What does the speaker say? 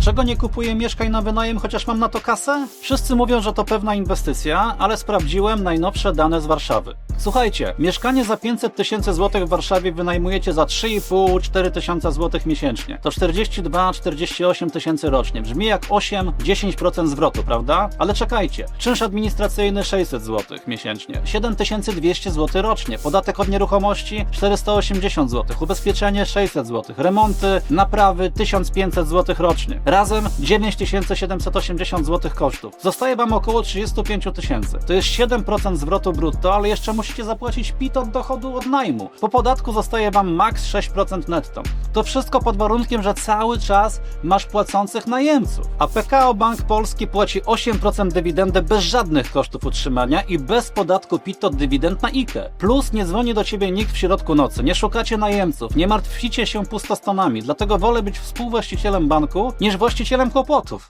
Dlaczego nie kupuję mieszkań na wynajem, chociaż mam na to kasę? Wszyscy mówią, że to pewna inwestycja, ale sprawdziłem najnowsze dane z Warszawy. Słuchajcie, mieszkanie za 500 tysięcy złotych w Warszawie wynajmujecie za 3,5-4 tysiące złotych miesięcznie. To 42-48 tysięcy rocznie. Brzmi jak 8-10% zwrotu, prawda? Ale czekajcie. Czynsz administracyjny 600 złotych miesięcznie. 7200 zł rocznie. Podatek od nieruchomości 480 zł. Ubezpieczenie 600 zł. Remonty, naprawy 1500 zł rocznie. Razem 9780 zł kosztów. Zostaje Wam około 35 tysięcy. To jest 7% zwrotu brutto, ale jeszcze musicie zapłacić PIT od dochodu od najmu. Po podatku zostaje Wam maks 6% netto. To wszystko pod warunkiem, że cały czas masz płacących najemców. A PKO Bank Polski płaci 8% dywidendę bez żadnych kosztów utrzymania i bez podatku PIT od dywidend na IKE. Plus nie dzwoni do Ciebie nikt w środku nocy, nie szukacie najemców, nie martwicie się pustostonami, dlatego wolę być współwłaścicielem banku niż właścicielem kłopotów.